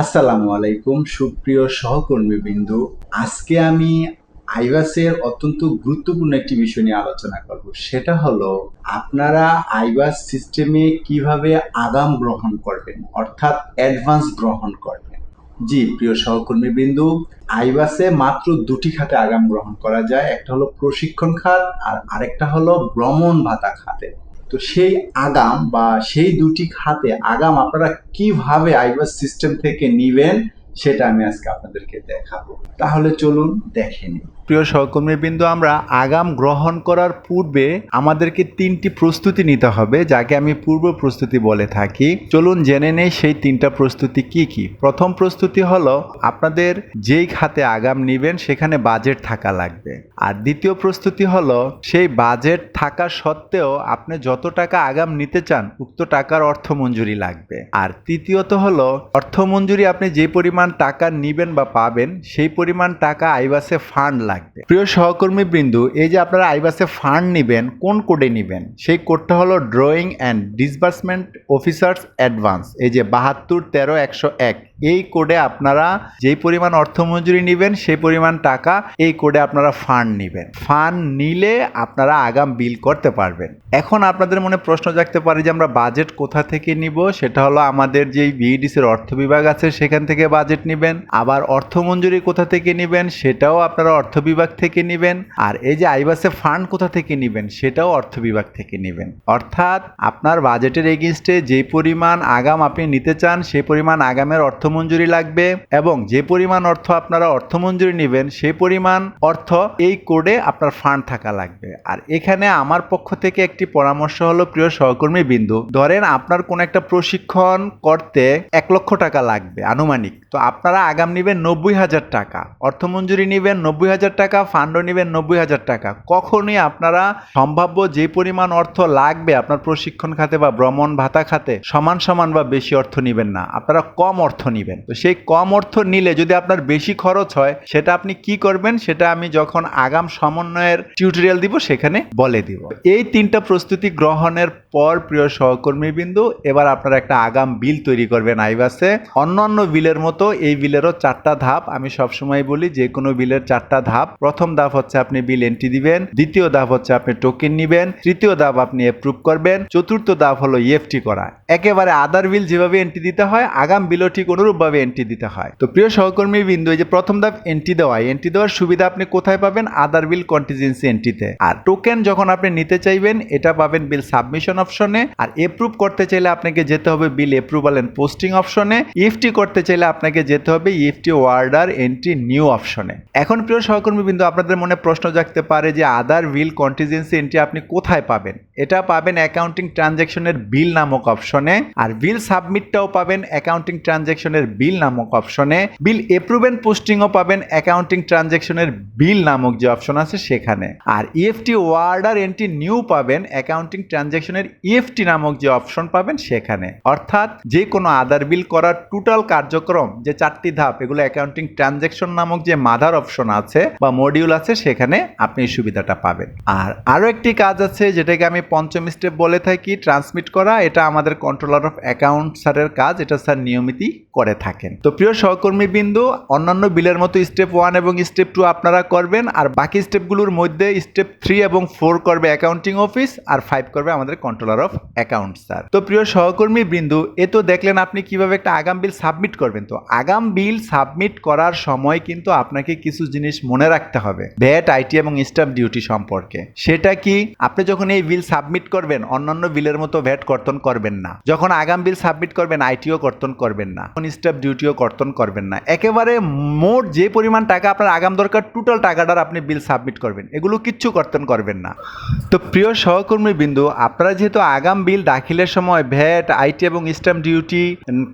আসসালামু আলাইকুম, সুপ্রিয় সহকর্মী বিন্দু আজকে আমি আইবাসের অত্যন্ত গুরুত্বপূর্ণ একটি বিষয় নিয়ে আলোচনা করব। সেটা হলো, আপনারা আইবাস সিস্টেমে কীভাবে আগাম গ্রহণ করবেন, অর্থাৎ অ্যাডভান্স গ্রহণ করবেন। জি, প্রিয় সহকর্মী বিন্দু আইবাসে মাত্র দুটি খাতে আগাম গ্রহণ করা যায়। একটা হলো প্রশিক্ষণ খাত আর আরেকটা হলো ভ্রমণ ভাতা খাতে। তো সেই আগাম বা সেই দুটি খাতে আগাম আপনারা কীভাবে আইবাস সিস্টেম থেকে নিবেন, সেটা আমি আজকে আপনাদেরকে দেখাবো। তাহলে চলুন দেখে নিই। প্রিয় সহকর্মীবৃন্দ, আমরা আগাম গ্রহণ করার পূর্বে আমাদেরকে তিনটি প্রস্তুতি নিতে হবে, যাকে আমি পূর্ব প্রস্তুতি বলে থাকি। চলুন জেনে নেই সেই তিনটা প্রস্তুতি কি কি। প্রথম প্রস্তুতি হলো, আপনাদের যেই খাতে আগাম নিবেন, সেখানে বাজেট থাকা লাগবে। আর দ্বিতীয় প্রস্তুতি হলো, সেই বাজেট থাকা সত্ত্বেও আপনি যত টাকা আগাম নিতে চান, উক্ত টাকার অর্থ মঞ্জুরি লাগবে। আর তৃতীয়ত হলো, অর্থ মঞ্জুরি আপনি যে পরিমাণ টাকা নিবেন বা পাবেন, সেই পরিমাণ টাকা আইবাসে ফান্ড লাগবে। প্রিয় সহকর্মী বৃন্দু, এই যে আপনারা আইবাসে ফান্ড নেবেন, কোন কোডে নেবেন? সেই কোডটা হলো drawing and disbursement officers advance এই যে বাহাত্তর তেরো একশো এক। এই কোডে আপনারা যেই পরিমাণ অর্থ মঞ্জুরি নেবেন, সেই পরিমাণ টাকা এই কোডে আপনারা ফান্ড নেবেন। ফান্ড নিলে আপনারা আগাম বিল করতে পারবেন। এখন আপনাদের মনে প্রশ্ন জাগতে পারে যে আমরা বাজেট কোথা থেকে নিব? সেটা হলো আমাদের যেই বিইডিসির অর্থ বিভাগ আছে, সেখান থেকে বাজেট নেবেন। আবার অর্থ মঞ্জুরি কোথা থেকে নেবেন, সেটাও আপনারা অর্থ বিভাগ থেকে নেবেন। আর এই যে আইবাসে ফান্ড কোথা থেকে নেবেন, সেটাও অর্থ বিভাগ থেকে নেবেন। অর্থাৎ আপনার বাজেটের এগেনস্টে যে পরিমাণ আগাম আপনি নিতে চান, সেই পরিমাণ আগামের অর্থ মঞ্জুরি লাগবে এবং যে পরিমাণ অর্থ আপনারা অর্থমঞ্জুরি নেবেন সেই পরিমাণ অর্থ এই কোডে আপনার ফান্ড থাকা লাগবে। আর এখানে আমার পক্ষ থেকে একটি পরামর্শ হলো, প্রিয় সহকর্মী বিন্দু, ধরেন আপনার কোন একটা প্রশিক্ষণ করতে এক লক্ষ টাকা লাগবে আনুমানিক। তো আপনারা আগাম নেবেন নব্বই হাজার টাকা, অর্থমঞ্জুরি নেবেন নব্বই হাজার টাকা ফান্ডও নেবেন নব্বই হাজার টাকা। কখনই আপনারা সম্ভাব্য যে পরিমাণ অর্থ লাগবে আপনার প্রশিক্ষণ খাতে বা ভ্রমণ ভাতা খাতে সমান সমান বা বেশি অর্থ নেবেন না। আপনারা কম অর্থ নেবেন। তো সেই কম অর্থ নিলে যদি আপনার বেশি খরচ হয়, সেটা আপনি কি করবেন? সেটা আমি যখন আগাম সমন্বয়ের টিউটোরিয়াল দিব, সেখানে বলে দিব। এই তিনটা প্রস্তুতি গ্রহণের পর প্রিয় সহকর্মী বিন্দু এবার আপনারা একটা আগাম বিল তৈরি করবেন আইবাসে। অন্যান্য বিলের মতো এই বিলেরও চারটা ধাপ। আমি সবসময় বলি, যে কোনো বিলের চারটা ধাপ। প্রথম ধাপ হচ্ছে আপনি বিল এন্ট্রি দিবেন, দ্বিতীয় ধাপ হচ্ছে আপনি টোকেন নিবেন, তৃতীয় ধাপ আপনি অ্যাপ্রুভ করবেন, চতুর্থ ধাপ হলো ইএফটি করা। একেবারে আদার বিল যেভাবে এন্ট্রি দিতে হয়, আগাম বিলও ঠিক অনুরূপভাবে এন্ট্রি দিতে হয়। তো প্রিয় সহকর্মী বিন্দু এই যে প্রথম ধাপ এন্ট্রি দেওয়া এন্ট্রি দেওয়ার সুবিধা আপনি কোথায় পাবেন? আদার বিল কন্টিজেন্সি এন্ট্রিতে আর টোকেন যখন আপনি নিতে চাইবেন, এটা পাবেন বিল সাবমিশন অপশনে, আর এপ্রুভ করতে চাইলে আপনাকে যেতে হবে বিল এপ্রুভাল এন্ড পোস্টিং অপশনে ইফটি করতে চাইলে আপনাকে যেতে হবে ইফটি ওয়ার্ডার এন্ট্রি নিউ অপশনে। এখন প্রিয় সহকর্মী বিন্দু আপনাদের মনে প্রশ্ন জাগতে পারে যে আদার বিল কন্টিজেন্সি এন্ট্রি আপনি কোথায় পাবেন? এটা পাবেন অ্যাকাউন্টিং ট্রানজ্যাকশনের বিল নামক অপশনে আর বিল সাবমিটটাও পাবেন অ্যাকাউন্টিং ট্রানজ্যাকশনের বিল নামক অপশনে বিল এপ্রুভ এন্ড পোস্টিংও পাবেন অ্যাকাউন্টিং ট্রানজ্যাকশনের বিল নামক যে অপশন আছে সেখানে। আর ইএফটি ওয়ার্ডার এন্ট্রি নিউ পাবেন অ্যাকাউন্টিং ট্রানজ্যাকশনের ইএফটি নামক যে অপশন পাবেন সেখানে। অর্থাৎ যে কোনো আদার বিল করার টোটাল কার্যক্রম, যে চারটি ধাপ, এগুলো অ্যাকাউন্টিং ট্রানজ্যাকশন নামক যে মাদার অপশন আছে বা মডিউল আছে, সেখানে আপনি সুবিধাটা পাবেন। আর আরও একটি কাজ আছে, যেটাকে আমি পঞ্চম স্টেপ বলে থাকি ট্রান্সমিট করা, এটা আমাদের কন্ট্রোলার অফ অ্যাকাউন্ট স্যারের কাজ, এটা স্যার নিয়মিতই করে থাকেন। তো প্রিয় সহকর্মী বিন্দু অন্যান্য বিলের মতো স্টেপ ওয়ান এবং স্টেপ টু আপনারা করবেন, আর বাকি স্টেপগুলোর মধ্যে স্টেপ থ্রি এবং ফোর করবে অ্যাকাউন্টিং অফিস আর ফাইভ করবে আমাদের কন্ট্রোলার অফ অ্যাকাউন্ট স্যার। তো প্রিয় সহকর্মী বিন্দু এ তো দেখলেন আপনি কীভাবে একটা আগাম বিল সাবমিট করবেন। তো আগাম বিল সাবমিট করার সময় কিন্তু আপনাকে কিছু জিনিস মনে রাখতে হবে ভ্যাট আইটি এবং স্টাম্প ডিউটি সম্পর্কে। সেটা কি? আপনি যখন এই বিল সাবমিট করবেন, অন্যান্য বিলের মতো ভ্যাট কর্তন করবেন না। যখন আগাম বিল সাবমিট করবেন, আইটিও কর্তন করবেন না। স্টাফ ডিউটিও কর্তন করবেন না। একেবারে মোট যে পরিমাণ টাকা আপনার আগাম দরকার, টোটাল টাকাটার আপনি বিল সাবমিট করবেন। এগুলো কিচ্ছু কর্তন করবেন না। তো প্রিয় সহকর্মী বিন্দু আপনারা যেহেতু আগাম বিল দাখিলের সময় ভ্যাট, আইটি এবং স্ট্যাম্প ডিউটি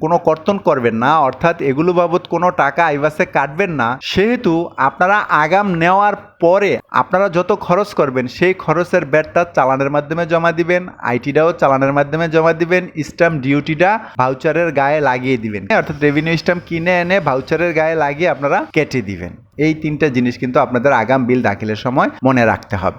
কোনো কর্তন করবেন না, অর্থাৎ এগুলো বাবদ কোনো টাকা আইবাসে কাটবেন না, সেহেতু আপনারা আগাম নেওয়ার পরে আপনারা যত খরচ করবেন, সেই খরচের ব্যাটটা চালানের মাধ্যমে জমা দিবেন, আইটিটাও চালানের মাধ্যমে জমা দিবেন স্ট্যাম্প ডিউটিটা ভাউচারের গায়ে লাগিয়ে দিবেন। অর্থাৎ রেভিনিউ স্ট্যাম্প কিনে এনে ভাউচারের গায়ে লাগিয়ে আপনারা কেটে দিবেন। এই তিনটা জিনিস কিন্তু আপনাদের আগাম বিল দাখিলের সময় মনে রাখতে হবে।